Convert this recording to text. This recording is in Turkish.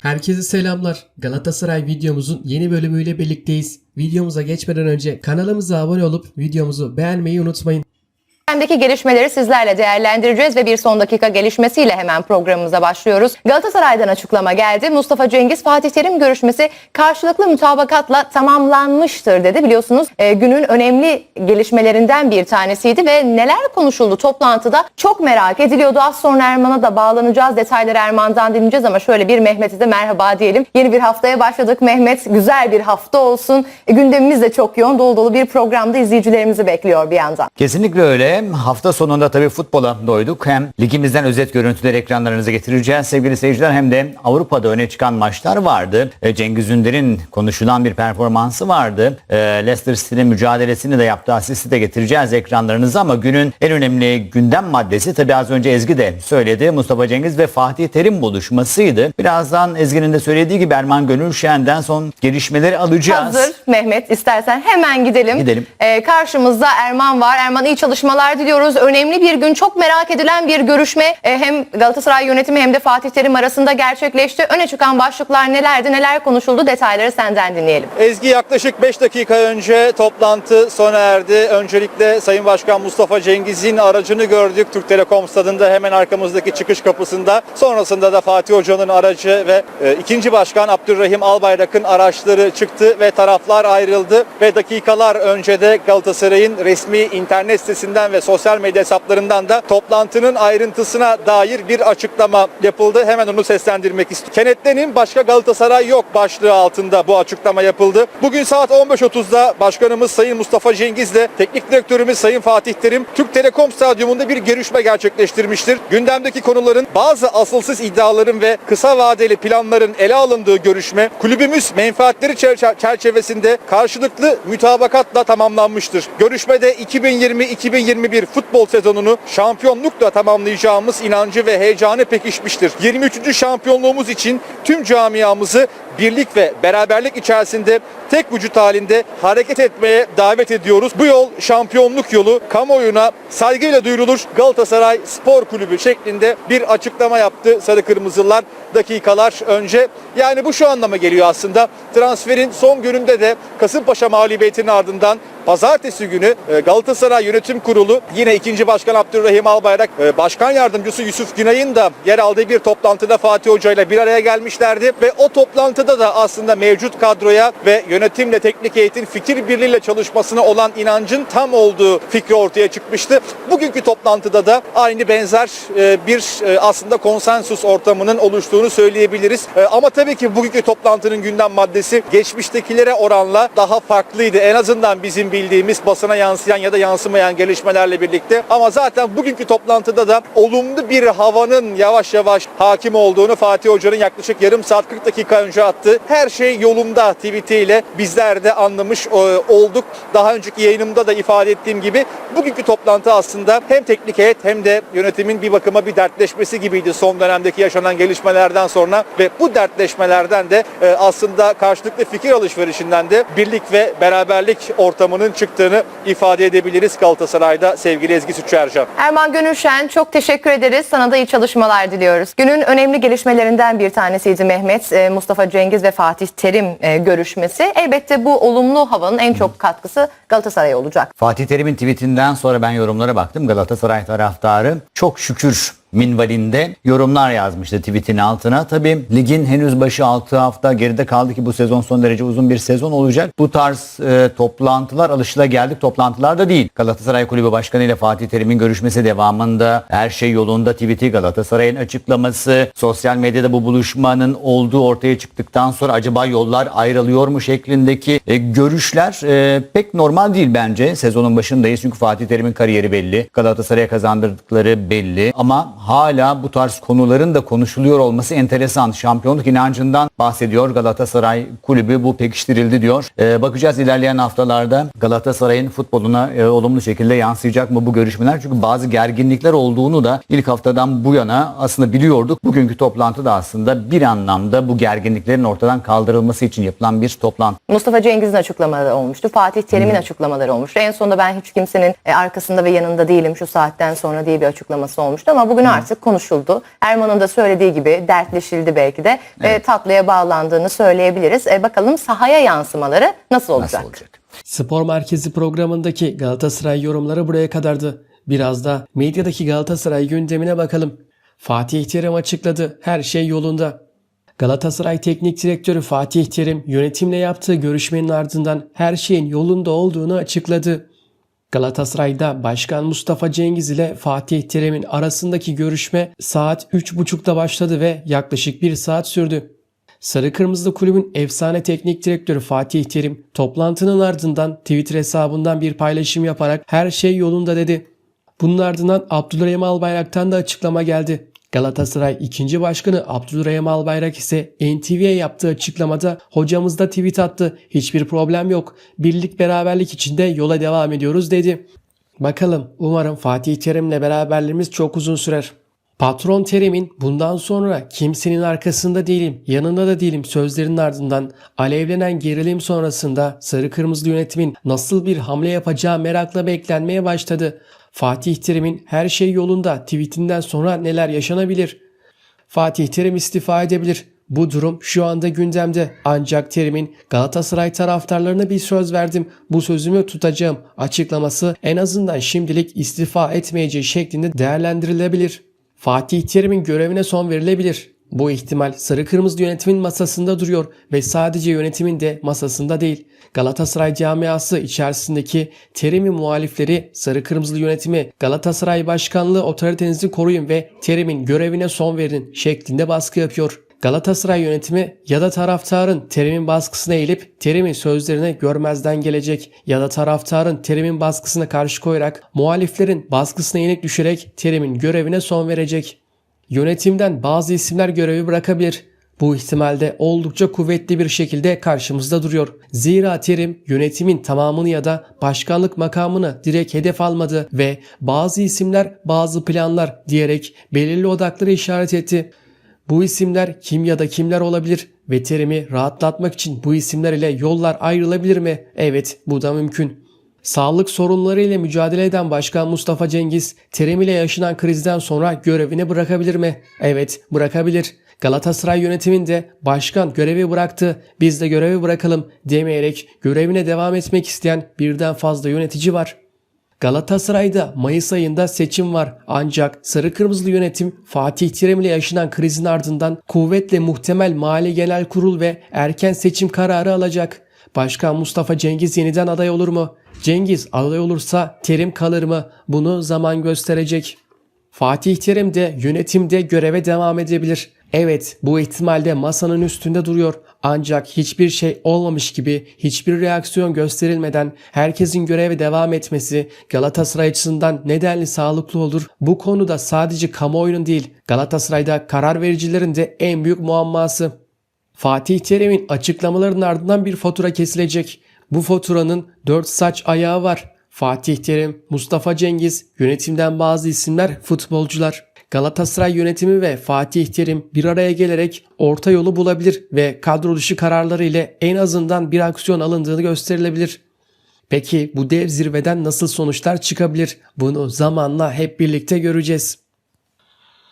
Herkese selamlar. Galatasaray videomuzun yeni bölümüyle birlikteyiz. Videomuza geçmeden önce kanalımıza abone olup videomuzu beğenmeyi unutmayın. Gündemdeki gelişmeleri sizlerle değerlendireceğiz ve bir son dakika gelişmesiyle hemen programımıza başlıyoruz. Galatasaray'dan açıklama geldi. Mustafa Cengiz Fatih Terim görüşmesi karşılıklı mutabakatla tamamlanmıştır dedi. Biliyorsunuz e, günün önemli gelişmelerinden bir tanesiydi ve neler konuşuldu toplantıda çok merak ediliyordu. Az sonra Erman'a da bağlanacağız. Detayları Erman'dan dinleyeceğiz ama şöyle bir Mehmet'e de merhaba diyelim. Yeni bir haftaya başladık. Mehmet güzel bir hafta olsun. E, gündemimiz de çok yoğun dolu dolu bir programda izleyicilerimizi bekliyor bir yandan. Kesinlikle öyle. Hafta sonunda tabii futbola doyduk. Hem ligimizden özet görüntüleri ekranlarınıza getireceğiz sevgili seyirciler hem de Avrupa'da öne çıkan maçlar vardı. E, Cengiz Ünder'in konuşulan bir performansı vardı. E, Leicester City'nin mücadelesini de yaptığı asisti de getireceğiz ekranlarınıza ama günün en önemli gündem maddesi tabii az önce Ezgi de söyledi. Mustafa Cengiz ve Fatih Terim buluşmasıydı. Birazdan Ezgi'nin de söylediği gibi Erman Gönülşen'den son gelişmeleri alacağız. Hazır Mehmet istersen hemen gidelim. Gidelim. Ee, karşımızda Erman var. Erman iyi çalışmalar diliyoruz. Önemli bir gün çok merak edilen bir görüşme e, hem Galatasaray yönetimi hem de Fatih Terim arasında gerçekleşti. Öne çıkan başlıklar nelerdi neler konuşuldu detayları senden dinleyelim. Ezgi yaklaşık 5 dakika önce toplantı sona erdi. Öncelikle Sayın Başkan Mustafa Cengiz'in aracını gördük Türk Telekom stadında hemen arkamızdaki çıkış kapısında. Sonrasında da Fatih Hoca'nın aracı ve e, ikinci başkan Abdurrahim Albayrak'ın araçları çıktı ve taraflar ayrıldı. Ve dakikalar önce de Galatasaray'ın resmi internet sitesinden ve sosyal medya hesaplarından da toplantının ayrıntısına dair bir açıklama yapıldı. Hemen onu seslendirmek istiyorum. Kenetlenin başka Galatasaray yok başlığı altında bu açıklama yapıldı. Bugün saat 15.30'da Başkanımız Sayın Mustafa Cengiz'le Teknik Direktörümüz Sayın Fatih Terim Türk Telekom Stadyumunda bir görüşme gerçekleştirmiştir. Gündemdeki konuların bazı asılsız iddiaların ve kısa vadeli planların ele alındığı görüşme kulübümüz menfaatleri çer- çerçevesinde karşılıklı mütabakatla tamamlanmıştır. Görüşmede 2020-2021 futbol sezonunu şampiyonlukla tamamlayacağımız inancı ve heyecanı pekişmiştir. 23. şampiyonluğumuz için tüm camiamızı birlik ve beraberlik içerisinde tek vücut halinde hareket etmeye davet ediyoruz. Bu yol şampiyonluk yolu kamuoyuna saygıyla duyurulur. Galatasaray Spor Kulübü şeklinde bir açıklama yaptı Sarı Kırmızılar dakikalar önce. Yani bu şu anlama geliyor aslında. Transferin son gününde de Kasımpaşa mağlubiyetinin ardından Pazartesi günü e, Galatasaray Yönetim Kurulu yine ikinci başkan Abdurrahim Albayrak, e, başkan yardımcısı Yusuf Günay'ın da yer aldığı bir toplantıda Fatih Hoca ile bir araya gelmişlerdi ve o toplantıda da aslında mevcut kadroya ve yönetimle teknik eğitim fikir birliğiyle çalışmasına olan inancın tam olduğu fikri ortaya çıkmıştı. Bugünkü toplantıda da aynı benzer e, bir e, aslında konsensus ortamının oluştuğunu söyleyebiliriz. E, Ama tabii ki bugünkü toplantının gündem maddesi geçmiştekilere oranla daha farklıydı. En azından bizim bildiğimiz basına yansıyan ya da yansımayan gelişmelerle birlikte. Ama zaten bugünkü toplantıda da olumlu bir havanın yavaş yavaş hakim olduğunu Fatih Hoca'nın yaklaşık yarım saat 40 dakika önce attığı her şey yolunda tweetiyle bizler de anlamış e, olduk. Daha önceki yayınımda da ifade ettiğim gibi bugünkü toplantı aslında hem teknik heyet hem de yönetimin bir bakıma bir dertleşmesi gibiydi son dönemdeki yaşanan gelişmelerden sonra ve bu dertleşmelerden de e, aslında karşılıklı fikir alışverişinden de birlik ve beraberlik ortamının çıktığını ifade edebiliriz Galatasaray'da sevgili Ezgi Sütçü Ercan. Erman Gönülşen çok teşekkür ederiz. Sana da iyi çalışmalar diliyoruz. Günün önemli gelişmelerinden bir tanesiydi Mehmet. Ee, Mustafa Cengiz ve Fatih Terim e, görüşmesi. Elbette bu olumlu havanın en çok katkısı Galatasaray olacak. Fatih Terim'in tweetinden sonra ben yorumlara baktım. Galatasaray taraftarı çok şükür minvalinde yorumlar yazmıştı tweetin altına. Tabii ligin henüz başı 6 hafta geride kaldı ki bu sezon son derece uzun bir sezon olacak. Bu tarz e, toplantılar alışılageldik toplantılar da değil. Galatasaray Kulübü Başkanı ile Fatih Terim'in görüşmesi devamında her şey yolunda tweeti Galatasaray'ın açıklaması sosyal medyada bu buluşmanın olduğu ortaya çıktıktan sonra acaba yollar ayrılıyor mu şeklindeki e, görüşler e, pek normal değil bence. Sezonun başındayız çünkü Fatih Terim'in kariyeri belli. Galatasaray'a kazandırdıkları belli ama hala bu tarz konuların da konuşuluyor olması enteresan. Şampiyonluk inancından bahsediyor. Galatasaray kulübü bu pekiştirildi diyor. Ee, bakacağız ilerleyen haftalarda Galatasaray'ın futboluna e, olumlu şekilde yansıyacak mı bu görüşmeler? Çünkü bazı gerginlikler olduğunu da ilk haftadan bu yana aslında biliyorduk. Bugünkü toplantı da aslında bir anlamda bu gerginliklerin ortadan kaldırılması için yapılan bir toplantı. Mustafa Cengiz'in açıklamaları olmuştu. Fatih Terim'in açıklamaları olmuştu. En sonunda ben hiç kimsenin e, arkasında ve yanında değilim şu saatten sonra diye bir açıklaması olmuştu. Ama bugün artık konuşuldu. Erman'ın da söylediği gibi dertleşildi belki de. ve tatlıya bağlandığını söyleyebiliriz. E, bakalım sahaya yansımaları nasıl olacak? Nasıl olacak? Spor Merkezi programındaki Galatasaray yorumları buraya kadardı. Biraz da medyadaki Galatasaray gündemine bakalım. Fatih Terim açıkladı. Her şey yolunda. Galatasaray Teknik Direktörü Fatih Terim yönetimle yaptığı görüşmenin ardından her şeyin yolunda olduğunu açıkladı. Galatasaray'da Başkan Mustafa Cengiz ile Fatih Terim'in arasındaki görüşme saat 3.30'da başladı ve yaklaşık 1 saat sürdü. Sarı Kırmızılı Kulübün efsane teknik direktörü Fatih Terim toplantının ardından Twitter hesabından bir paylaşım yaparak her şey yolunda dedi. Bunun ardından Abdülrahim Albayrak'tan da açıklama geldi. Galatasaray 2. Başkanı Abdülrahim Albayrak ise NTV'ye yaptığı açıklamada hocamız da tweet attı. Hiçbir problem yok. Birlik beraberlik içinde yola devam ediyoruz dedi. Bakalım umarım Fatih Terim'le beraberliğimiz çok uzun sürer. Patron Terim'in bundan sonra kimsenin arkasında değilim, yanında da değilim sözlerinin ardından alevlenen gerilim sonrasında sarı kırmızı yönetimin nasıl bir hamle yapacağı merakla beklenmeye başladı. Fatih Terim'in her şey yolunda tweetinden sonra neler yaşanabilir? Fatih Terim istifa edebilir. Bu durum şu anda gündemde. Ancak Terim'in Galatasaray taraftarlarına bir söz verdim. Bu sözümü tutacağım açıklaması en azından şimdilik istifa etmeyeceği şeklinde değerlendirilebilir. Fatih Terim'in görevine son verilebilir. Bu ihtimal sarı kırmızı yönetimin masasında duruyor ve sadece yönetimin de masasında değil. Galatasaray camiası içerisindeki Terim'in muhalifleri sarı kırmızılı yönetimi Galatasaray başkanlığı otoritenizi koruyun ve Terim'in görevine son verin şeklinde baskı yapıyor. Galatasaray yönetimi ya da taraftarın Terim'in baskısına eğilip Terim'in sözlerine görmezden gelecek ya da taraftarın Terim'in baskısına karşı koyarak muhaliflerin baskısına yenik düşerek Terim'in görevine son verecek. Yönetimden bazı isimler görevi bırakabilir. Bu ihtimalde oldukça kuvvetli bir şekilde karşımızda duruyor. Zira Terim yönetimin tamamını ya da başkanlık makamını direkt hedef almadı ve bazı isimler bazı planlar diyerek belirli odakları işaret etti. Bu isimler kim ya da kimler olabilir ve Terim'i rahatlatmak için bu isimler ile yollar ayrılabilir mi? Evet bu da mümkün. Sağlık sorunları ile mücadele eden Başkan Mustafa Cengiz, Terim ile yaşanan krizden sonra görevini bırakabilir mi? Evet, bırakabilir. Galatasaray yönetiminde başkan görevi bıraktı, biz de görevi bırakalım demeyerek görevine devam etmek isteyen birden fazla yönetici var. Galatasaray'da Mayıs ayında seçim var ancak sarı kırmızılı yönetim Fatih Terim ile yaşanan krizin ardından kuvvetle muhtemel Mali Genel Kurul ve erken seçim kararı alacak. Başkan Mustafa Cengiz yeniden aday olur mu? Cengiz aday olursa Terim kalır mı? Bunu zaman gösterecek. Fatih Terim de yönetimde göreve devam edebilir. Evet bu ihtimalde masanın üstünde duruyor ancak hiçbir şey olmamış gibi hiçbir reaksiyon gösterilmeden herkesin göreve devam etmesi Galatasaray açısından nedenli sağlıklı olur. Bu konuda sadece kamuoyunun değil Galatasaray'da karar vericilerin de en büyük muamması. Fatih Terim'in açıklamalarının ardından bir fatura kesilecek. Bu faturanın 4 saç ayağı var. Fatih Terim, Mustafa Cengiz, yönetimden bazı isimler, futbolcular. Galatasaray yönetimi ve Fatih Terim bir araya gelerek orta yolu bulabilir ve kadro dışı kararları ile en azından bir aksiyon alındığını gösterilebilir. Peki bu dev zirveden nasıl sonuçlar çıkabilir? Bunu zamanla hep birlikte göreceğiz.